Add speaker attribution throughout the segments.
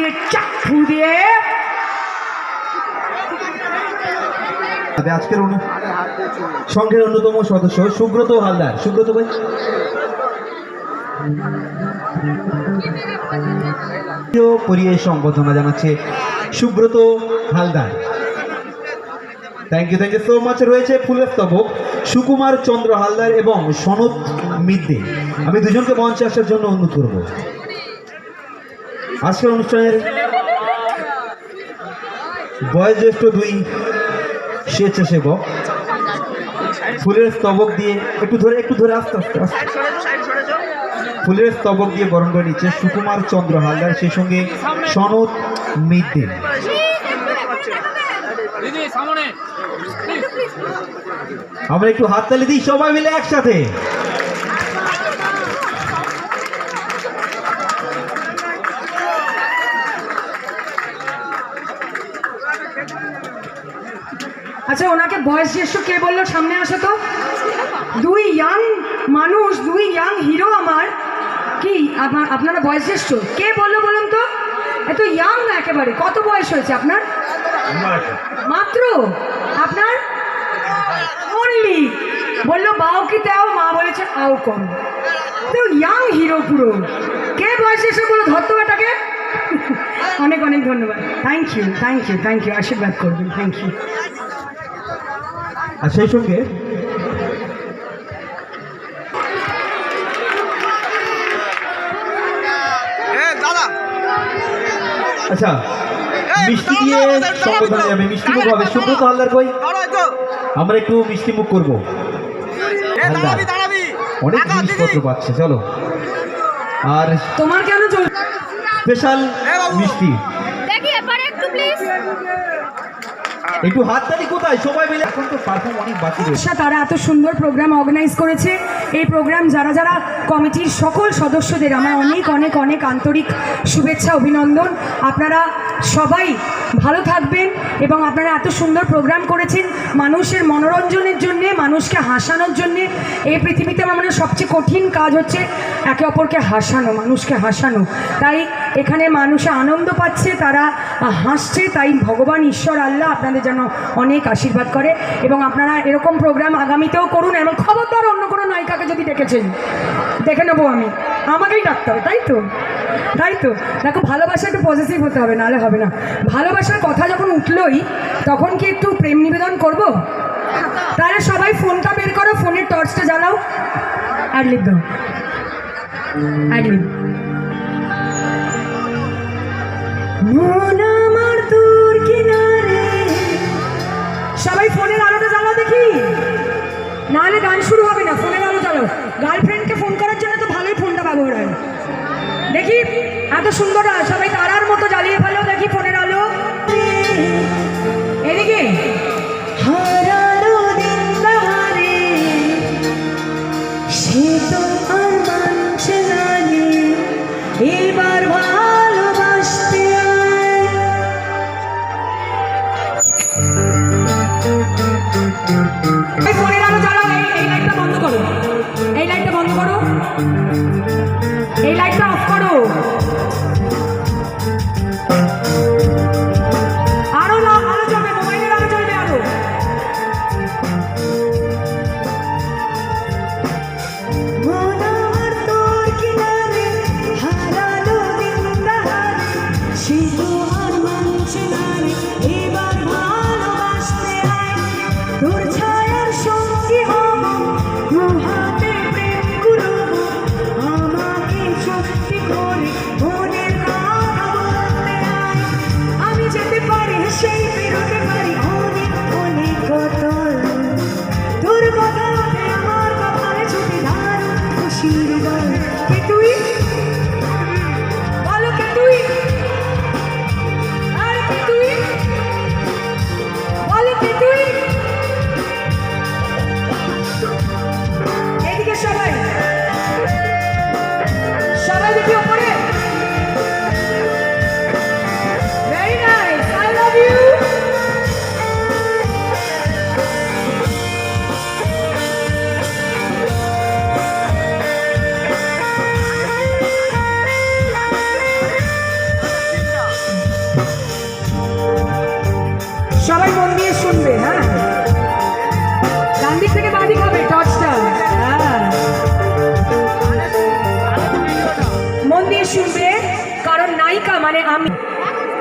Speaker 1: দিয়ে চাক্ষু দিয়ে।
Speaker 2: আজকের সংঘের অন্যতম সদস্য সুব্রত হালদার। সুব্রত ভাই। প্রিয় সম্বোধনা জানাচ্ছে Subrata Haldar. Thank you thank you so much রয়েছে ফুলের স্তবক সুকুমার চন্দ্র হালদার এবং সনদ মিদ্দে। আমি দুজনকে মঞ্চে আসার জন্য অনুরোধ করব। আজকের অনুষ্ঠানের বয়োজ্যেষ্ঠ দুই স্বেচ্ছাসেবক ফুলের স্তবক দিয়ে একটু ধরে একটু ধরে, আস্তে আস্তে আস্তে। ফুলের স্তবক দিয়ে বরণ করে নিচ্ছে সুকুমার চন্দ্র হালদার, সেই সঙ্গে সনদ মিদ্দে। আমরা একটু হাততালি দিই, সবাই মিলে একসাথে।
Speaker 1: আচ্ছা ওনাকে বয়স জ্যেষ্ঠ কে বলল? সামনে আসো তো। দুই ইয়াং মানুষ, দুই ইয়াং হিরো আমার। কি, আপনা- আপনারা বয়স জ্যেষ্ঠ? কে বলল বলুন তো? এত ইয়াং না একেবারে। কত বয়স হয়েছে আপনার? মাত্র? আপনার? অনলি বলল, বাও কি দেও মা বলেছে, আও কম। তো ইয়াং হিরো পুরো। কে বয়স এসে বলো ধরতো এটাকে অনেক অনেক ধন্যবাদ। Thank you thank you thank you আশীর্বাদ করবেন। থ্যাংক ইউ
Speaker 2: আর সেই সঙ্গে
Speaker 3: দাদা
Speaker 2: আচ্ছা মিষ্টি দিয়ে সম্বোধনা যাবে মিষ্টি মুখ হবে সুব্রত হালদার কই? আমরা একটু মিষ্টি মুখ করব।
Speaker 3: এ দাঁড়াবি দাঁড়াবি।
Speaker 2: অনেক জিনিসপত্র
Speaker 3: দিদি।
Speaker 2: পাচ্ছে চলো। আর
Speaker 1: তোমার কেন চল
Speaker 2: স্পেশাল মিষ্টি
Speaker 4: দেখি এবারে একটু প্লিজ
Speaker 2: একটু হাততালি কোথায়? সবাই মিলে এখন তো পারফর্ম অনেক বাকি রয়েছে।
Speaker 1: আচ্ছা তারা এত সুন্দর প্রোগ্রাম অর্গানাইজ করেছে। এই প্রোগ্রাম যারা যারা কমিটির সকল সদস্যদের আমার অনেক অনেক অনেক আন্তরিক শুভেচ্ছা অভিনন্দন। আপনারা সবাই ভালো থাকবেন। এবং আপনারা এত সুন্দর প্রোগ্রাম করেছেন মানুষের মনোরঞ্জনের জন্যে, মানুষকে হাসানোর জন্যে। এই পৃথিবীতে আমার মনে সবচেয়ে কঠিন কাজ হচ্ছে একে অপরকে হাসানো, মানুষকে হাসানো। তাই এখানে মানুষে আনন্দ পাচ্ছে, তারা হাসছে, তাই ভগবান, ঈশ্বর, আল্লাহ আপনাদের যেন অনেক আশীর্বাদ করে। এবং আপনারা এরকম প্রোগ্রাম আগামীতেও করুন এবং খবরদার অন্য কোনো নায়িকাকে যদি ডেকেছেন। দেখে নেব আমি। আমাকেই ডাকতে হবে, তাই তো? তাই তো? দেখো, ভালোবাসা একটু পজিটিভ হতে হবে, নাহলে হবে না। ভালোবাসার কথা যখন উঠলোই, তখন কি একটু প্রেম নিবেদন করব? তাহলে সবাই ফোনটা বের করো, ফোনের টর্চটা জ্বালাও। লিখ দাও। কিনারে। সবাই ফোনের আলোটা জ্বালাও দেখি। নাহলে গান শুরু হবে না, ফোনের আলো জ্বালাও। গার্লফ্রেন্ডকে এত সুন্দর সবাই তারার মতো জ্বালিয়ে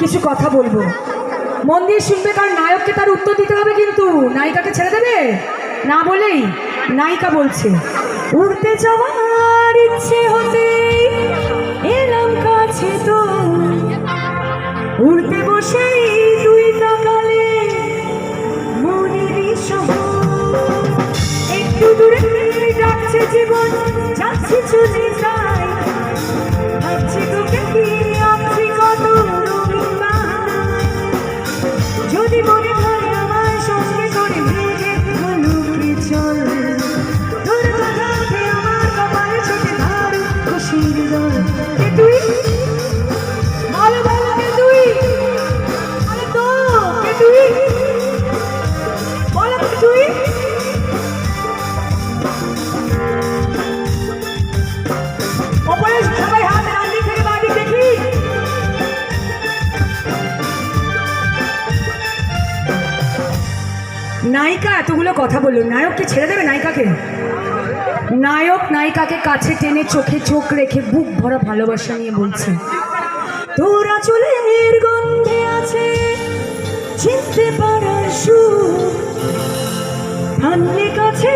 Speaker 1: কিছু কথা বলব। মন দিয়ে শুনবে, কারণ নায়ককে তার উত্তর দিতে হবে কিন্তু। নায়িকাকে ছেড়ে দেবে? না বলেই নায়িকা বলছে, উড়তে যাওয়ার ইচ্ছে হতে এলাম কাছে তো। উড়তে বসে দুই তাকালে একটু দূরে ডাকছে জীবন, যাচ্ছি চলে যাই যদি নায়ককে ছেড়ে দেবে নায়িকাকে? নায়ক নায়িকাকে কাছে টেনে চোখে চোখ রেখে বুক ভরা ভালোবাসা নিয়ে বলছে, তোরা চলে গন্ধে আছে, চিনতে পারার সুখ কাছে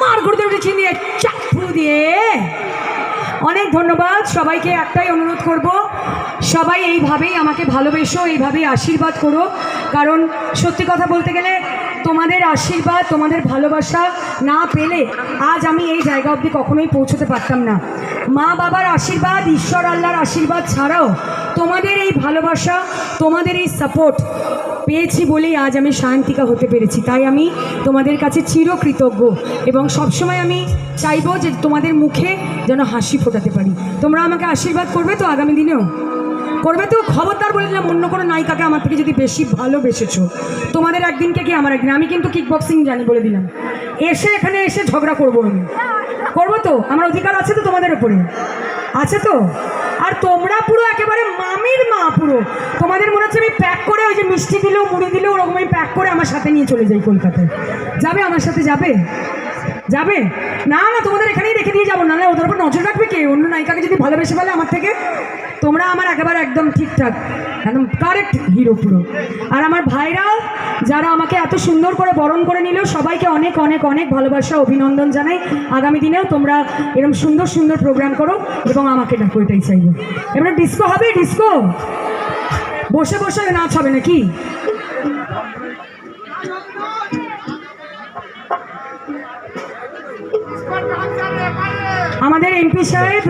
Speaker 1: মার ঘুরতে উঠেছি দিয়ে চাপু দিয়ে। অনেক ধন্যবাদ, সবাইকে একটাই অনুরোধ করব। সবাই এইভাবেই আমাকে ভালোবেসো, এইভাবেই আশীর্বাদ করো। কারণ সত্যি কথা বলতে গেলে তোমাদের আশীর্বাদ, তোমাদের ভালোবাসা না পেলে আজ আমি এই জায়গা অবধি কখনোই পৌঁছতে পারতাম না। মা বাবার আশীর্বাদ, ঈশ্বর আল্লাহর আশীর্বাদ ছাড়াও তোমাদের এই ভালোবাসা, তোমাদের এই সাপোর্ট পেয়েছি বলেই আজ আমি শান্তিকা হতে পেরেছি। তাই আমি তোমাদের কাছে চিরকৃতজ্ঞ এবং সবসময় আমি চাইব যে তোমাদের মুখে যেন হাসি ফোটাতে পারি। তোমরা আমাকে আশীর্বাদ করবে তো আগামী দিনেও? করবে তো খবরদার বলে দিলাম, অন্য কোনো নায়িকাকে আমার থেকে যদি বেশি ভালোবেসেছো, তোমাদের একদিনকে কি আমার একদিন? আমি কিন্তু কিক বক্সিং জানি বলে দিলাম। এসে এখানে এসে ঝগড়া করব আমি। করব তো? আমার অধিকার আছে তো তোমাদের উপরে? আছে তো? আর তোমরা পুরো একেবারে মামির মা পুরো। তোমাদের মনে হচ্ছে আমি প্যাক করে ওই যে মিষ্টি দিলেও, মুড়ি দিলেও ওরকম আমি প্যাক করে আমার সাথে নিয়ে চলে যাই কলকাতায়। যাবে আমার সাথে? যাবে? যাবে? না না, তোমাদের এখানেই রেখে দিয়ে যাব। নাহলে ওদের উপর নজর রাখবে কে? অন্য নায়িকাকে যদি ভালোবেসে ফেলে আমার থেকে? তোমরা আমার একেবারে একদম ঠিকঠাক, একদম কারেক্ট হিরো পুরো। আর আমার ভাইরাও, যারা আমাকে এত সুন্দর করে বরণ করে নিলেও সবাইকে অনেক অনেক অনেক ভালোবাসা, অভিনন্দন জানাই। আগামী দিনেও তোমরা এরকম সুন্দর সুন্দর প্রোগ্রাম করো এবং আমাকে ডাকো, এটাই চাইব। এবারে ডিস্কো হবে ডিস্কো বসে বসে নাচ হবে নাকি? আমাদের এমপি সাহেব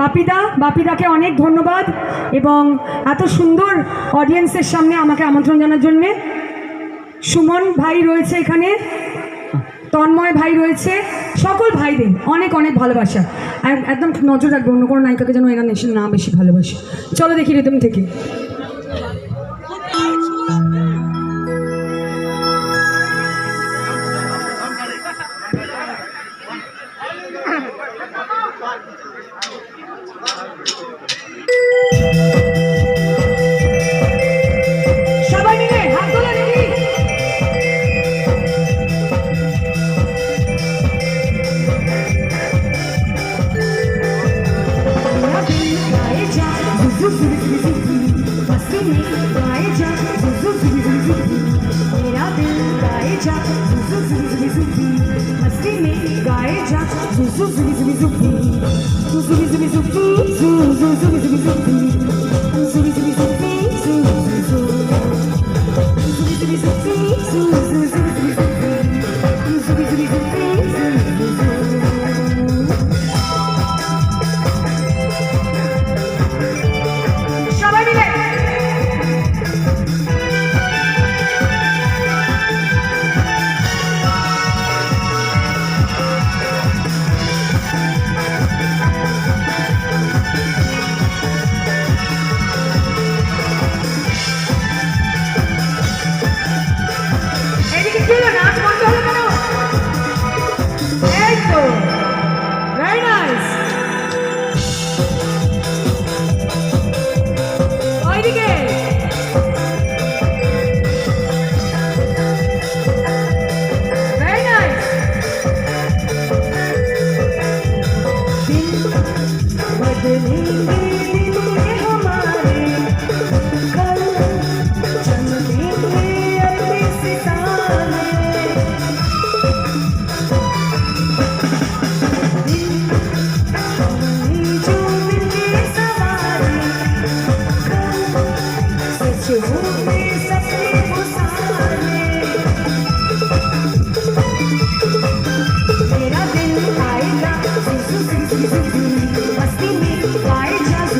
Speaker 1: বাপিদা, বাপিদাকে অনেক ধন্যবাদ এবং এত সুন্দর অডিয়েন্সের সামনে আমাকে আমন্ত্রণ জানার জন্যে। সুমন ভাই রয়েছে এখানে, তন্ময় ভাই রয়েছে, সকল ভাইদের অনেক অনেক ভালোবাসা। একদম নজর রাখবে, অন্য কোনো নায়িকাকে যেন এরা না বেশি ভালোবাসে। চলো দেখি রিদম থেকে। पसीने गाए जा मेरा दिल गाए जा पसीने गाए जा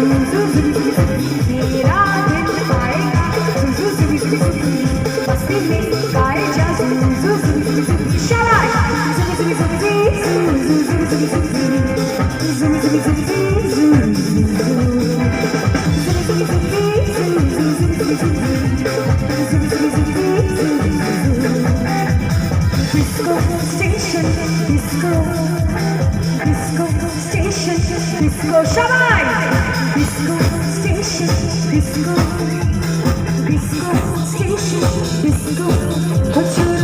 Speaker 1: do, do. ですが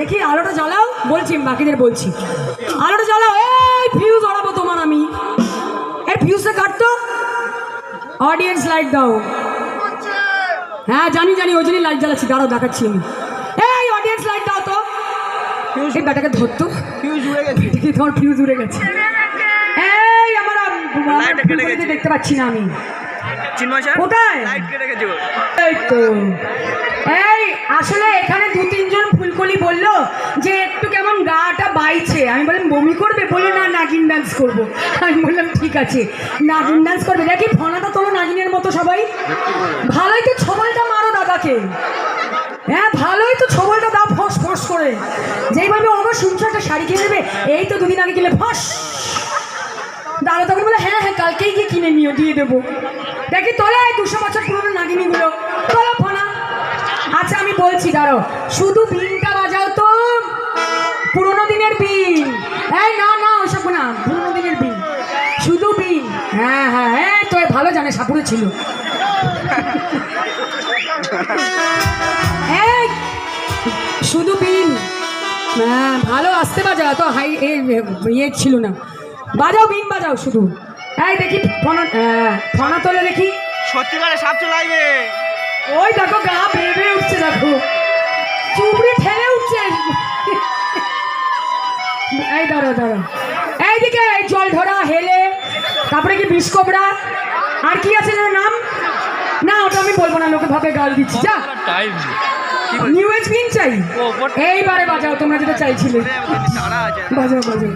Speaker 1: দেখি আলোটা জ্বালাও বলছি বাকিদের বলছি। আলোটা জ্বালাও এই ফিউজ ওড়াবো তোমার আমি। এই ফিউজটা কাটতো। অডিয়েন্স লাইট দাও। হ্যাঁ জানি জানি ওই জন্যই লাইট জ্বালাচ্ছি দাঁড়াও দেখাচ্ছি আমি। এই অডিয়েন্স লাইট দাও তো। এই ব্যাটাকে ধরতো।
Speaker 3: ফিউজ উড়ে গেছে।
Speaker 1: তোমার ফিউজ উড়ে গেছে। এই আমার আমার
Speaker 3: কেটে গেছে।
Speaker 1: দেখতে পাচ্ছি না আমি।
Speaker 3: চিন্ময় স্যার?
Speaker 1: কোথায়?
Speaker 3: লাইট কেটে গেছে
Speaker 1: এই তো। এই আসলে এখানে দু তিনজন ফুলকলি বলল যে একটু কেমন গাটা বাইছে। আমি বললাম বমি করবে? বলে না নাগিন ডান্স করব। আমি বললাম ঠিক আছে নাগিন ডান্স করবে। দেখি ফনাটা তোলো নাগিনের মতো সবাই। ভালোই তো ছবলটা মারো দাদাকে। হ্যাঁ ভালোই তো ছবলটা দাও ফস ফস করে। যেইভাবে ওকে শুনছো একটা শাড়ি কিনে দেবে এই তো দুদিন আগে কিনলে ফস। দাদা তখন বলে হ্যাঁ হ্যাঁ কালকেই গিয়ে কিনে নিও দিয়ে দেবো। দেখি তোলা দুশো বছর পুরনো নাগিনীগুলো। তোলো ফোনা। আচ্ছা আমি বলছি দাঁড়ো শুধু বিনটা বাজাও তো। পুরোনো দিনের বিন। এই, না না, ওসব না, পুরোনো দিনের বিন। শুধু বিন। হ্যাঁ হ্যাঁ এই তো ভালো জানে, সাপুরে ছিল। এই, শুধু বিন। হ্যাঁ ভালো, আসতে বাজাও তো হাই ইয়ে ছিল না। বাজাও, বিন বাজাও শুধু। এই দেখি ফনা হ্যাঁ, ফনা তোলে দেখি।
Speaker 3: সত্যিকারে সাপ চলে আসবে
Speaker 1: ওই দেখো গা বেয়ে বেয়ে উঠছে দেখো। চুবড়ি ঠেলে উঠছে। এই দাঁড়ো দাঁড়ো এইদিকে এই জল ধরা হেলে তারপরে কি বিস্কোবরা আর কি আছে যেন নাম? না ওটা আমি বলব না লোকে ভাবে গাল দিচ্ছি। যা। নিউ এজ বিন চাই? এইবারে বাজাও তোমরা যেটা চাইছিলে। বাজাও বাজাও।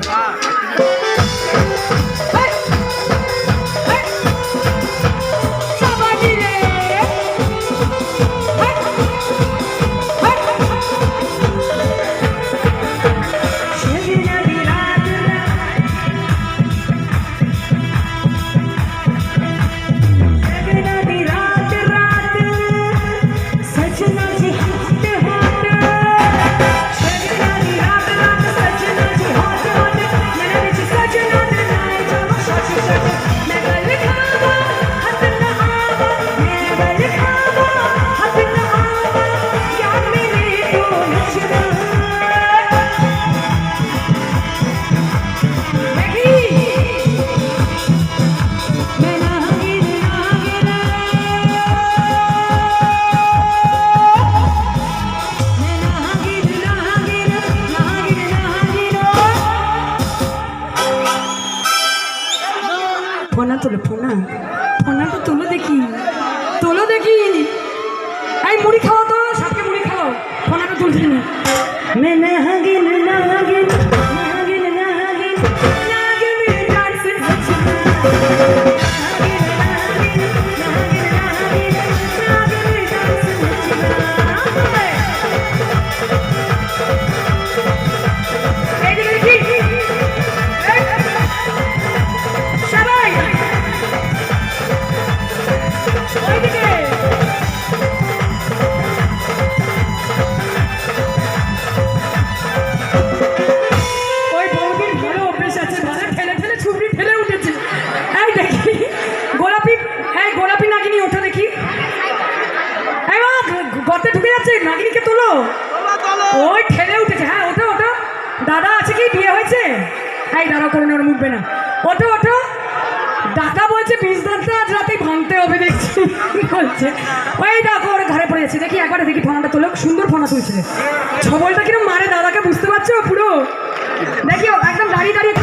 Speaker 1: मैं हगिन ना ওই ঠেলে উঠেছে। হ্যাঁ ওঠো ওঠো। দাদা আছে কি? বিয়ে হয়েছে? এই দাদা, কোনো ওর মুখবে না। ওঠো ওঠো। দাদা বলছে, বিষ দাঁতটা আজ রাতেই ভাঙতে হবে, দেখছি। বলছে, ওই দেখো, ওর ঘরে পড়ে যাচ্ছে দেখি, একবারে দেখি ফোনাটা তোলো। সুন্দর ফোনা তুলছে। ছবলটা কিরম মারে, দাদাকে বুঝতে পারছ পুরো? দেখি একদম দাঁড়িয়ে দাঁড়িয়ে